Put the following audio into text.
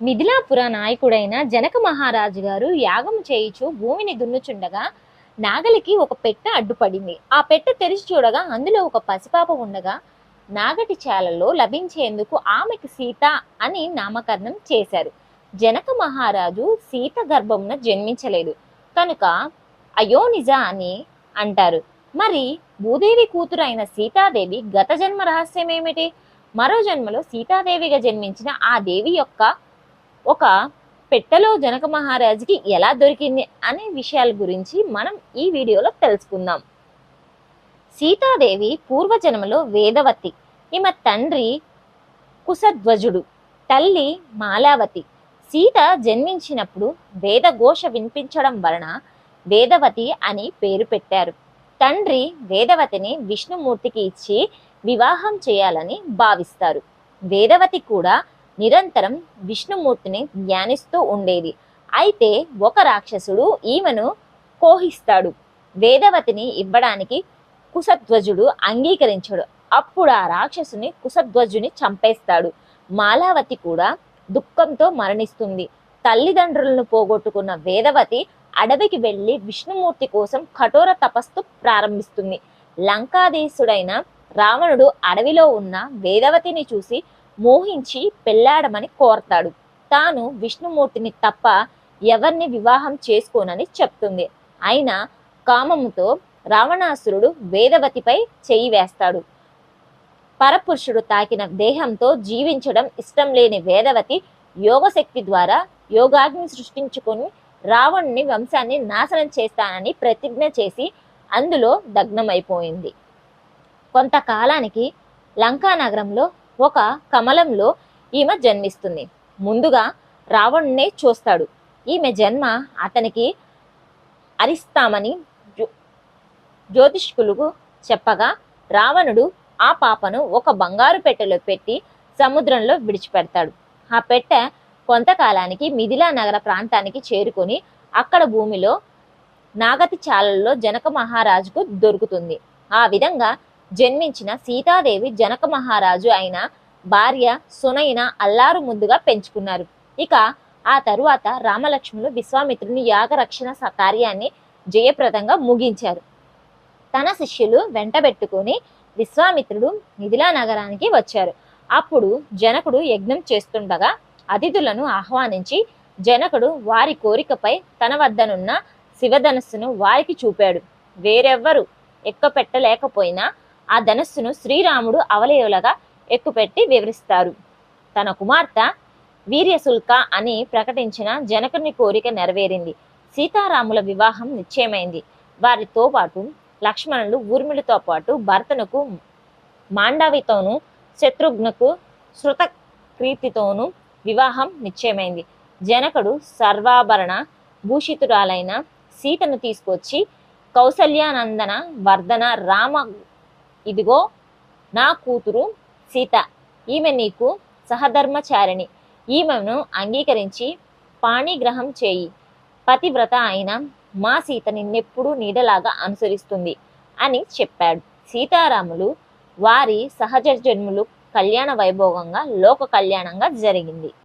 మిథిలాపుర నాయకుడైన జనక మహారాజు గారు యాగం చేయుచు భూమిని దున్నుచుండగా నాగలికి ఒక పెట్ట అడ్డుపడింది. ఆ పెట్ట తెరిచి చూడగా అందులో ఒక పసిపాప ఉండగా నాగటి చాలలో లభించేందుకు ఆమెకు సీత అని నామకరణం చేశారు. జనక మహారాజు సీత గర్భమున జన్మించలేదు. కనుక అయోనిజ అని అంటారు. మరి భూదేవి కూతురు అయిన సీతాదేవి గత జన్మ రహస్యం ఏమిటి మరో జన్మలో సీతాదేవిగా జన్మించిన ఆ దేవి యొక్క ఒక పెట్టెలో జనక మహారాజుకి ఎలా దొరికింది అనే విషయాల గురించి మనం ఈ వీడియోలో తెలుసుకుందాం. సీతాదేవి పూర్వజన్మలో వేదవతి ఈమె తండ్రి కుశధ్వజుడు తల్లి మాలావతి. సీత జన్మించినప్పుడు వేదఘోష వినిపించడం వలన వేదవతి అని పేరు పెట్టారు. తండ్రి వేదవతిని విష్ణుమూర్తికి ఇచ్చి వివాహం చేయాలని భావిస్తారు. వేదవతి కూడా నిరంతరం విష్ణుమూర్తిని ధ్యానిస్తూ ఉండేది. అయితే ఒక రాక్షసుడు ఈమెను కోహిస్తాడు. వేదవతిని ఇవ్వడానికి కుశధ్వజుడు అంగీకరించడు. అప్పుడు ఆ రాక్షసుని కుసధ్వజుని చంపేస్తాడు. మాలావతి కూడా దుఃఖంతో మరణిస్తుంది. తల్లిదండ్రులను పోగొట్టుకున్న వేదవతి అడవికి వెళ్ళి విష్ణుమూర్తి కోసం కఠోర తపస్సు ప్రారంభిస్తుంది. లంకాదేశుడైన రావణుడు అడవిలో ఉన్న వేదవతిని చూసి మోహించి పెళ్ళాడమని కోరతాడు. తాను విష్ణుమూర్తిని తప్ప ఎవరిని వివాహం చేసుకోనని చెప్తుంది. అయినా కామముతో రావణాసురుడు వేదవతిపై చేయి వేస్తాడు. పరపురుషుడు తాకిన దేహంతో జీవించడం ఇష్టం లేని వేదవతి యోగశక్తి ద్వారా యోగాగ్ని సృష్టించుకొని రావణుని వంశాన్ని నాశనం చేస్తానని ప్రతిజ్ఞ చేసి అందులో దగ్నమైపోయింది. కొంతకాలానికి లంకా నగరంలో ఒక కమలంలో ఈమె జన్మిస్తుంది. ముందుగా రావణునే చూస్తాడు. ఈమె జన్మ అతనికి అరిస్తామని జ్యోతిష్కులకు చెప్పగా రావణుడు ఆ పాపను ఒక బంగారు పెట్టెలో పెట్టి సముద్రంలో విడిచిపెడతాడు. ఆ పెట్టె కొంతకాలానికి మిథిలా నగర ప్రాంతానికి చేరుకొని అక్కడ భూమిలో నాగతి చాలల్లో జనక మహారాజుకు దొరుకుతుంది. ఆ విధంగా జన్మించిన సీతాదేవి జనక మహారాజు అయిన భార్య సునైన అల్లారు ముద్దుగా పెంచుకున్నారు. ఇక ఆ తరువాత రామలక్ష్మణులు విశ్వామిత్రుని యాగరక్షణ కార్యాన్ని జయప్రదంగా ముగించారు. తన శిష్యులు వెంటబెట్టుకొని విశ్వామిత్రుడు మిథిలా నగరానికి వచ్చారు. అప్పుడు జనకుడు యజ్ఞం చేస్తుండగా అతిథులను ఆహ్వానించి జనకుడు వారి కోరికపై తన వద్దనున్న శివధనస్సును వారికి చూపాడు. వేరెవ్వరు ఎక్కపెట్టలేకపోయినా ఆ ధనస్సును శ్రీరాముడు అవలేవులగా ఎక్కుపెట్టి వివరిస్తారు. తన కుమార్తె వీర్యశుల్క అని ప్రకటించిన జనకుని కోరిక నెరవేరింది. సీతారాముల వివాహం నిశ్చయమైంది. వారితో పాటు లక్ష్మణులు ఊర్మిళతో పాటు భర్తనకు మాండవితోనూ శత్రుఘ్నకు శృతకీర్తితోనూ వివాహం నిశ్చయమైంది. జనకుడు సర్వాభరణ భూషితురాలైన సీతను తీసుకొచ్చి కౌసల్యానందన వర్ధన రామ ఇదిగో నా కూతురు సీత. ఈమె నీకు సహధర్మచారిణి. ఈమెను అంగీకరించి పాణిగ్రహం చేయి. పతివ్రత అయిన మా సీత నిన్నెప్పుడూ నీడలాగా అనుసరిస్తుంది అని చెప్పాడు. సీతారాములు వారి సహజ జన్ములు కళ్యాణ వైభోగంగా లోక కళ్యాణంగా జరిగింది.